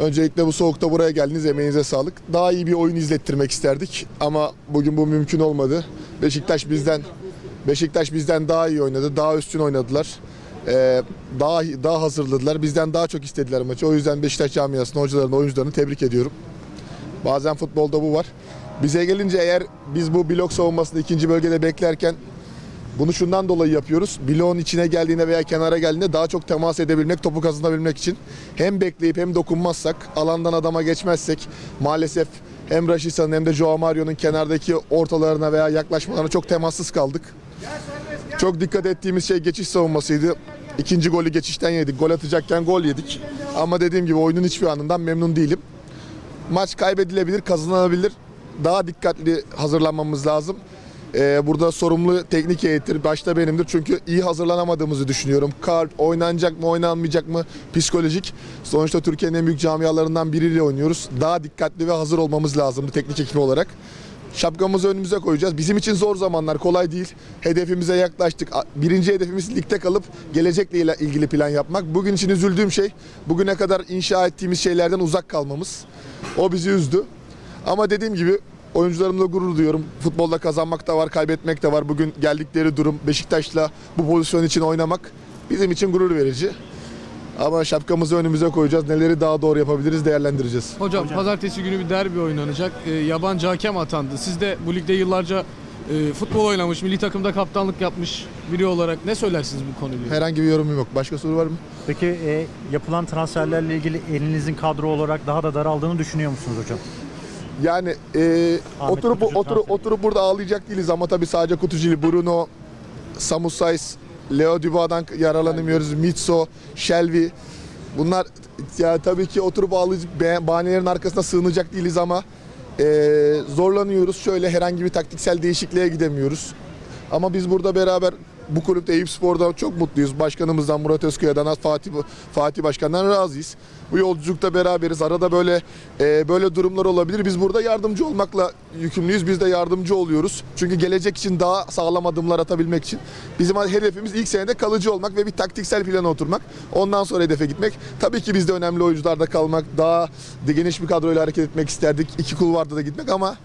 Öncelikle bu soğukta buraya geldiniz. Emeğinize sağlık. Daha iyi bir oyun izlettirmek isterdik ama bugün bu mümkün olmadı. Beşiktaş bizden Beşiktaş bizden daha iyi oynadı. Daha üstün oynadılar. Ee, daha daha hazırladılar. Bizden daha çok istediler maçı. O yüzden Beşiktaş camiasını, hocalarını, oyuncularını tebrik ediyorum. Bazen futbolda bu var. Bize gelince eğer biz bu blok savunmasını ikinci bölgede beklerken bunu şundan dolayı yapıyoruz. Bloğun içine geldiğinde veya kenara geldiğinde daha çok temas edebilmek, topu kazanabilmek için. Hem bekleyip hem dokunmazsak, alandan adama geçmezsek maalesef hem Raşisa'nın hem de Joao Mario'nun kenardaki ortalarına veya yaklaşmalarına çok temassız kaldık. Çok dikkat ettiğimiz şey geçiş savunmasıydı. İkinci golü geçişten yedik. Gol atacakken gol yedik. Ama dediğim gibi oyunun hiçbir anından memnun değilim. Maç kaybedilebilir, kazanılabilir. Daha dikkatli hazırlanmamız lazım. Ee, burada sorumlu teknik heyettir. Başta benimdir. Çünkü iyi hazırlanamadığımızı düşünüyorum. Kalp oynanacak mı, oynanmayacak mı? Psikolojik. Sonuçta Türkiye'nin en büyük camialarından biriyle oynuyoruz. Daha dikkatli ve hazır olmamız lazımdı teknik ekip olarak. Şapkamızı önümüze koyacağız. Bizim için zor zamanlar, kolay değil. Hedefimize yaklaştık. Birinci hedefimiz ligde kalıp gelecekle ilgili plan yapmak. Bugün için üzüldüğüm şey, bugüne kadar inşa ettiğimiz şeylerden uzak kalmamız. O bizi üzdü. Ama dediğim gibi oyuncularımla gurur duyuyorum. Futbolda kazanmak da var, kaybetmek de var. Bugün geldikleri durum Beşiktaş'la bu pozisyon için oynamak bizim için gurur verici. Ama şapkamızı önümüze koyacağız. Neleri daha doğru yapabiliriz değerlendireceğiz. Hocam, pazartesi günü bir derbi oynanacak. Ee, yabancı hakem atandı. Siz de bu ligde yıllarca e, futbol oynamış, milli takımda kaptanlık yapmış biri olarak ne söylersiniz bu konuyla? ilgili? Herhangi bir yorumum yok. Başka soru var mı? Peki e, yapılan transferlerle ilgili elinizin kadro olarak daha da daraldığını düşünüyor musunuz hocam? Yani e, oturup Kutucu oturup oturup burada ağlayacak değiliz ama tabii sadece Kutucili, Bruno, Samu Saiz, Leo Duba'dan yararlanamıyoruz. Mitso, Shelby. Bunlar ya tabii ki oturup be- bahanelerin arkasına sığınacak değiliz ama e, zorlanıyoruz. Şöyle herhangi bir taktiksel değişikliğe gidemiyoruz. Ama biz burada beraber bu kulüpte Eyüp Spor'da çok mutluyuz. Başkanımızdan Murat Özkaya'dan Fatih Fatih Başkan'dan razıyız. Bu yolculukta beraberiz. Arada böyle e, böyle durumlar olabilir. Biz burada yardımcı olmakla yükümlüyüz. Biz de yardımcı oluyoruz. Çünkü gelecek için daha sağlam adımlar atabilmek için. Bizim hedefimiz ilk senede kalıcı olmak ve bir taktiksel plana oturmak. Ondan sonra hedefe gitmek. Tabii ki biz de önemli oyuncularda kalmak, daha geniş bir kadroyla hareket etmek isterdik. İki kulvarda da gitmek ama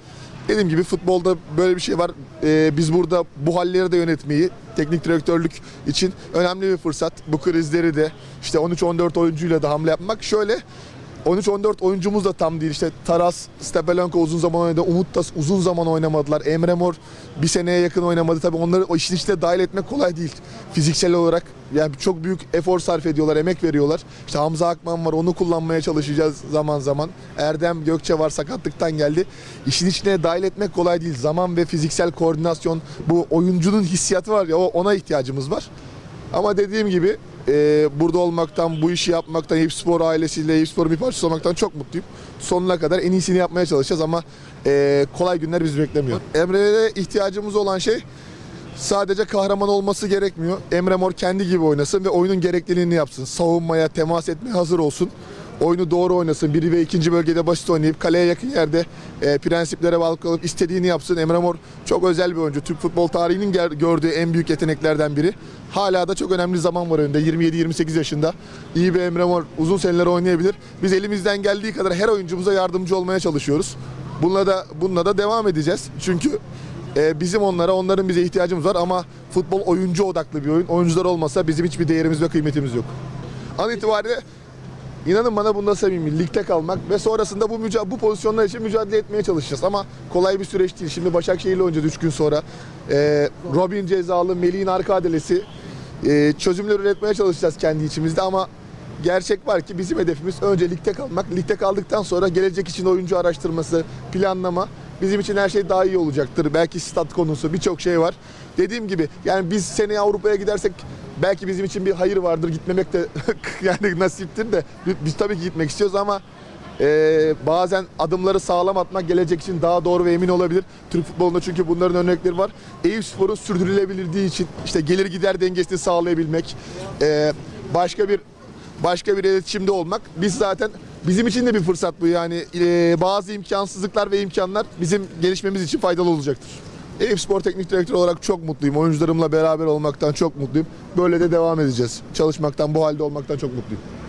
Dediğim gibi futbolda böyle bir şey var. Ee, biz burada bu halleri de yönetmeyi, teknik direktörlük için önemli bir fırsat. Bu krizleri de işte 13-14 oyuncuyla da hamle yapmak. Şöyle 13-14 oyuncumuz da tam değil. İşte Taras, Stepelenko uzun zaman oynadı. Umut da uzun zaman oynamadılar. Emre Mor bir seneye yakın oynamadı. Tabii onları o işin içine dahil etmek kolay değil. Fiziksel olarak yani çok büyük efor sarf ediyorlar, emek veriyorlar. İşte Hamza Akman var, onu kullanmaya çalışacağız zaman zaman. Erdem Gökçe var, sakatlıktan geldi. İşin içine dahil etmek kolay değil. Zaman ve fiziksel koordinasyon, bu oyuncunun hissiyatı var ya ona ihtiyacımız var. Ama dediğim gibi e, burada olmaktan, bu işi yapmaktan, Eyüp ailesiyle Eyüp bir parçası olmaktan çok mutluyum. Sonuna kadar en iyisini yapmaya çalışacağız ama e, kolay günler bizi beklemiyor. Emre'ye ihtiyacımız olan şey sadece kahraman olması gerekmiyor. Emre Mor kendi gibi oynasın ve oyunun gerekliliğini yapsın. Savunmaya, temas etmeye hazır olsun. Oyunu doğru oynasın. Biri ve ikinci bölgede basit oynayıp kaleye yakın yerde e, prensiplere bağlı istediğini yapsın. Emre Mor çok özel bir oyuncu. Türk futbol tarihinin gördüğü en büyük yeteneklerden biri. Hala da çok önemli zaman var önünde. 27-28 yaşında. İyi bir Emre Mor uzun seneler oynayabilir. Biz elimizden geldiği kadar her oyuncumuza yardımcı olmaya çalışıyoruz. Bununla da bununla da devam edeceğiz. Çünkü ee, bizim onlara, onların bize ihtiyacımız var ama futbol oyuncu odaklı bir oyun. Oyuncular olmasa bizim hiçbir değerimiz ve kıymetimiz yok. An itibariyle inanın bana bunda samimi ligde kalmak ve sonrasında bu müca- bu pozisyonlar için mücadele etmeye çalışacağız ama kolay bir süreç değil. Şimdi Başakşehir'le oynayacağız 3 gün sonra. Ee, Robin cezalı, Melih'in arka adalesi ee, çözümler üretmeye çalışacağız kendi içimizde ama gerçek var ki bizim hedefimiz önce ligde kalmak. Ligde kaldıktan sonra gelecek için oyuncu araştırması, planlama bizim için her şey daha iyi olacaktır. Belki stat konusu birçok şey var. Dediğim gibi yani biz seneye Avrupa'ya gidersek belki bizim için bir hayır vardır. Gitmemek de yani nasiptir de biz, tabii ki gitmek istiyoruz ama ee, bazen adımları sağlam atmak gelecek için daha doğru ve emin olabilir. Türk futbolunda çünkü bunların örnekleri var. Eyüp Spor'un sürdürülebilirliği için işte gelir gider dengesini sağlayabilmek, ee, başka bir başka bir iletişimde olmak. Biz zaten bizim için de bir fırsat bu yani ee, bazı imkansızlıklar ve imkanlar bizim gelişmemiz için faydalı olacaktır. Eyüp Spor Teknik Direktörü olarak çok mutluyum. Oyuncularımla beraber olmaktan çok mutluyum. Böyle de devam edeceğiz. Çalışmaktan, bu halde olmaktan çok mutluyum.